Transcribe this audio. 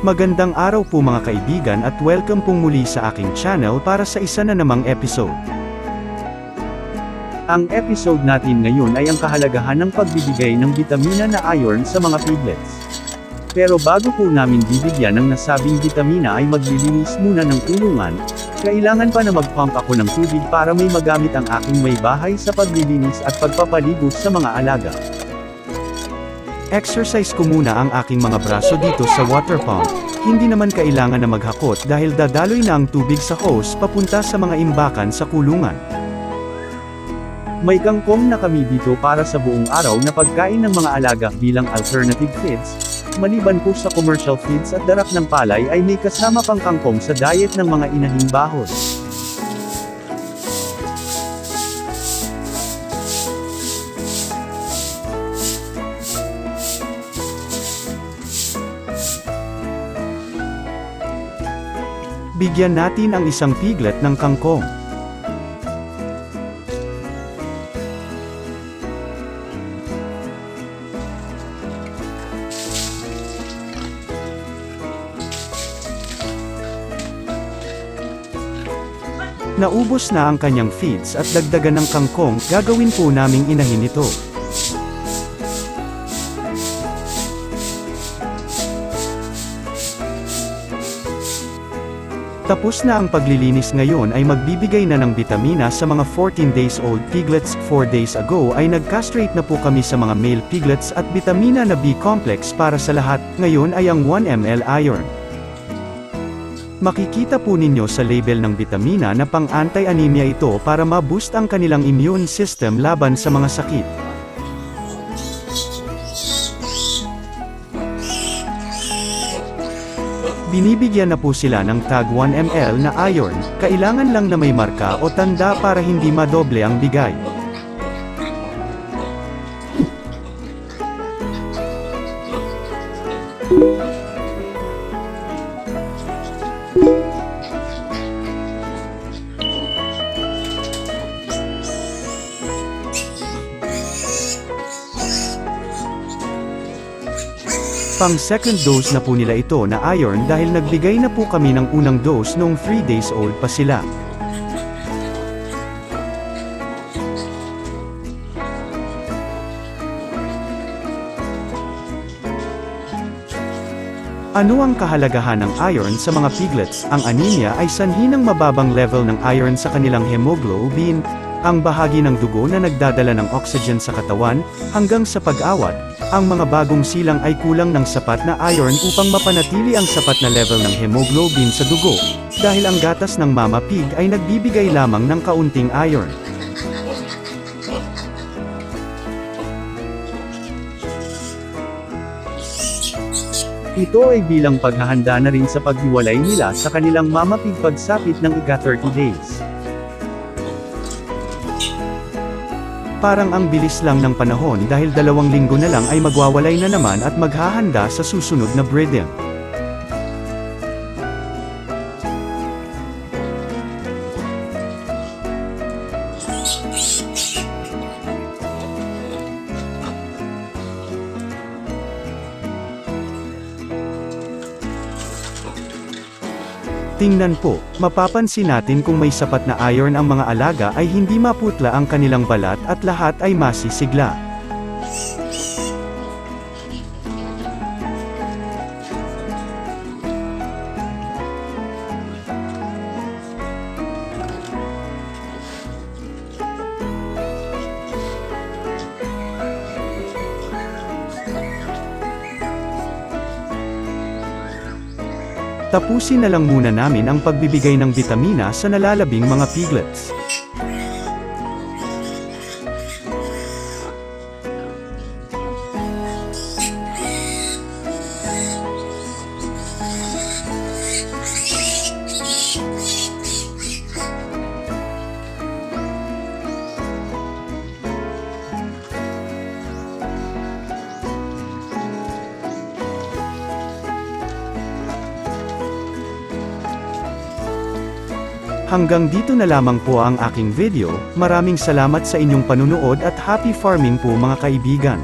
Magandang araw po mga kaibigan at welcome pong muli sa aking channel para sa isa na namang episode. Ang episode natin ngayon ay ang kahalagahan ng pagbibigay ng bitamina na iron sa mga piglets. Pero bago po namin bibigyan ng nasabing bitamina ay maglilinis muna ng kulungan, kailangan pa na mag-pump ako ng tubig para may magamit ang aking may bahay sa paglilinis at pagpapaligo sa mga alaga. Exercise ko muna ang aking mga braso dito sa water pump. Hindi naman kailangan na maghakot dahil dadaloy na ang tubig sa hose papunta sa mga imbakan sa kulungan. May kangkong na kami dito para sa buong araw na pagkain ng mga alaga bilang alternative feeds. Maliban po sa commercial feeds at darap ng palay ay may kasama pang kangkong sa diet ng mga inahing bahod. Bigyan natin ang isang piglet ng kangkong. Naubos na ang kanyang feeds at dagdagan ng kangkong, gagawin po naming inahin ito. Tapos na ang paglilinis ngayon ay magbibigay na ng bitamina sa mga 14 days old piglets. 4 days ago ay nag-castrate na po kami sa mga male piglets at bitamina na B-complex para sa lahat, ngayon ay ang 1 ml iron. Makikita po ninyo sa label ng bitamina na pang anti-anemia ito para ma-boost ang kanilang immune system laban sa mga sakit. Binibigyan na po sila ng tag 1 ml na iron, kailangan lang na may marka o tanda para hindi madoble ang bigay. Pang second dose na po nila ito na iron dahil nagbigay na po kami ng unang dose noong 3 days old pa sila. Ano ang kahalagahan ng iron sa mga piglets? Ang anemia ay sanhi ng mababang level ng iron sa kanilang hemoglobin, ang bahagi ng dugo na nagdadala ng oxygen sa katawan, hanggang sa pag-awat, ang mga bagong silang ay kulang ng sapat na iron upang mapanatili ang sapat na level ng hemoglobin sa dugo, dahil ang gatas ng mama pig ay nagbibigay lamang ng kaunting iron. Ito ay bilang paghahanda na rin sa paghiwalay nila sa kanilang mama pig pagsapit ng ika-30 days. Parang ang bilis lang ng panahon dahil dalawang linggo na lang ay magwawalay na naman at maghahanda sa susunod na breeding. Tingnan po, mapapansin natin kung may sapat na iron ang mga alaga ay hindi maputla ang kanilang balat at lahat ay masisigla. Tapusin na lang muna namin ang pagbibigay ng bitamina sa nalalabing mga piglets. Hanggang dito na lamang po ang aking video, maraming salamat sa inyong panunood at happy farming po mga kaibigan.